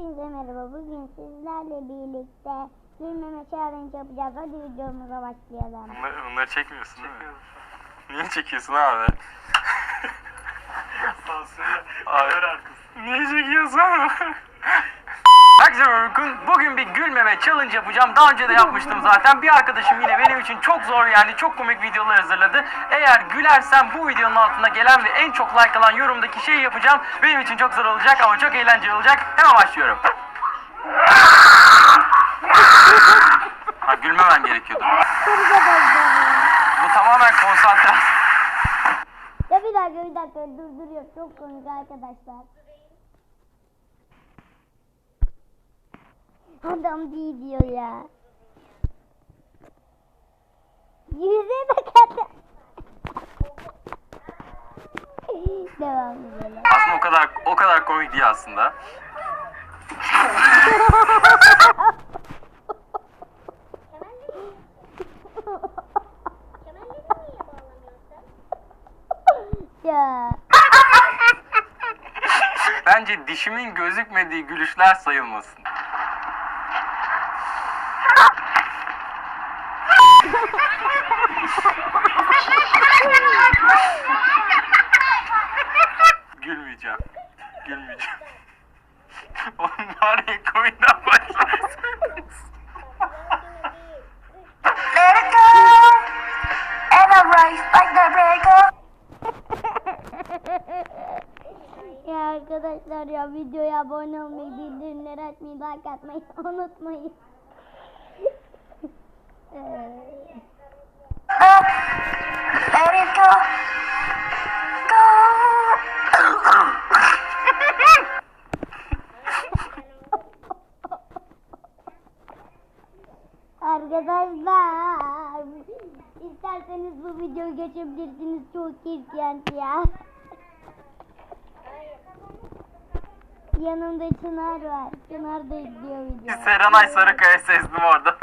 Hepinize merhaba. Bugün sizlerle birlikte gülmeme challenge yapacağız. Hadi videomuza başlayalım. Bunları, bunları çekmiyorsun değil mi? Niye çekiyorsun abi? Sansürle. Abi. Niye çekiyorsun? Herkese merhaba. Bugün bir gülmeme challenge yapacağım. Daha önce de yapmıştım zaten. Bir arkadaşım yine benim için çok zor yani çok komik videolar hazırladı. Eğer gülersem bu videonun altına gelen ve en çok like alan yorumdaki şeyi yapacağım. Benim için çok zor olacak ama çok eğlenceli olacak. Hemen başlıyorum. Ha gülmemen gerekiyordu. Bu tamamen konsantrasyon. Bir dakika bir dakika durduruyor. Çok komik arkadaşlar. Adam değil diyor ya. Yüze bak adam. Devam edelim. Aslında o kadar o kadar komik değil aslında. ya. Bence dişimin gözükmediği gülüşler sayılmasın. Gülmeyeceğim. Gülmeyeceğim. Oğlum bari koyundan başlarsınız. Let it go. And I rise like the breaker. ya arkadaşlar ya videoya abone olmayı, bildirimleri açmayı, like atmayı unutmayın. Ee, Arkadaşlar isterseniz bu videoyu geçebilirsiniz çok iğrenç ya. Yanımda Çınar var. Çınar da izliyor videoyu. Serenay Sarıkaya sezdim orada.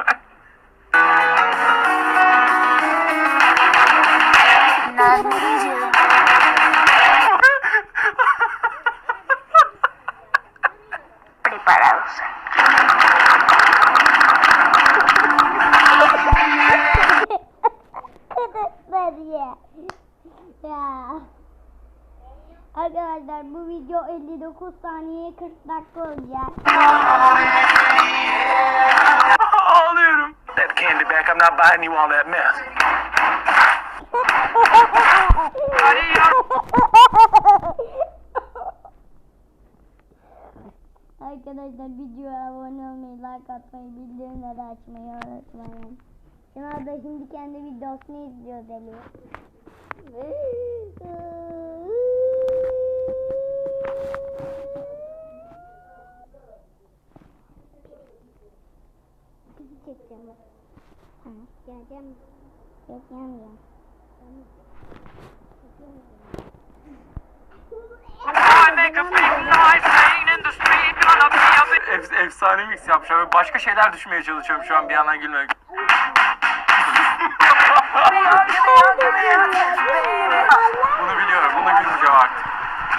Preparados. Arkadaşlar ya. Ya. Arkadaşlar bu video 59 saniye 40 dakika olacak. Ağlıyorum. That candy back, I'm not buying you all that mess. Arkadaşlar videoya abone olmayı, like atmayı, bildirimleri açmayı unutmayın. Çınar da şimdi kendi videosunu izliyor deli. Çekeceğim bak. Ha, geleceğim mi? Yok big Ef efsane mix yapacağım. Böyle Başka şeyler düşmeye çalışıyorum şu an bir yandan gülmek. Bunu biliyorum. Buna gülmeyeceğim artık.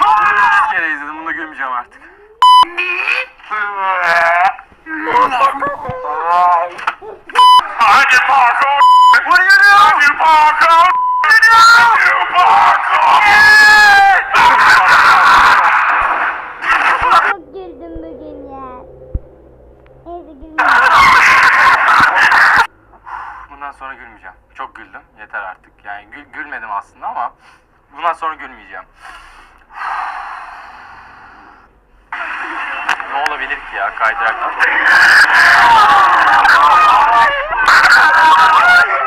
Bunu üç kere izledim. Buna gülmeyeceğim artık. Hadi Paco! What are you doing? Hadi Paco! Hadi Paco! Çok güldüm bugün ya. Neyse gülmeyeceğim. Bundan sonra gülmeyeceğim. Çok güldüm. Yeter artık. Yani gül gülmedim aslında ama bundan sonra gülmeyeceğim. Ne olabilir ki ya kaydıraktan?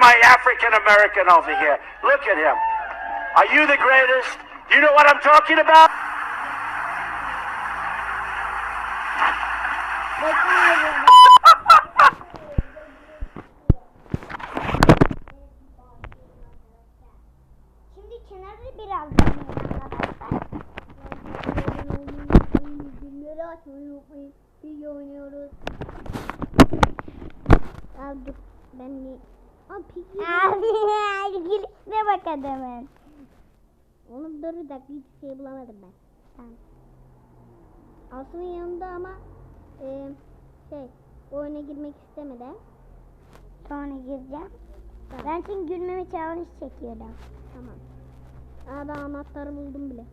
my African American over here. Look at him. Are you the greatest? Do you know what I'm talking about? Abi gülüşüne bak adamın. Oğlum dur bir dakika hiç şey bulamadım ben. Tamam. Aslı'nın yanında ama e, şey oyuna girmek istemedi. Sonra gireceğim. Ben çünkü gülmeme challenge çekiyorum. Tamam. Aa ben anahtarı buldum bile.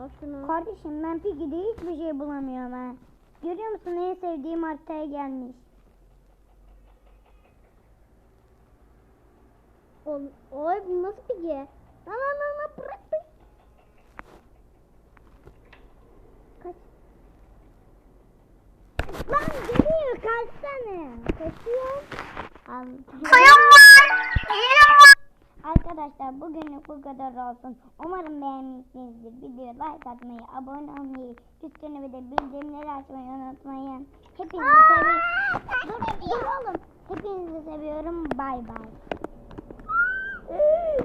Al şunu. Kardeşim ben Piggy'de hiçbir şey bulamıyorum ha. Görüyor musun en sevdiğim haritaya gelmiş. Oğlum, oy bu nasıl Piggy? Lan lan lan lan bırak bırak. Kaç. Lan geliyor kaçsana. Kaçıyor. Al. Arkadaşlar bugünlük bu kadar olsun. Umarım beğenmişsinizdir. Videoya like atmayı, abone olmayı, üstüne bir de bildirimleri açmayı unutmayın. Hepinizi seviyorum. Dur, dur oğlum. Hepinizi seviyorum. Bay bay. Ei!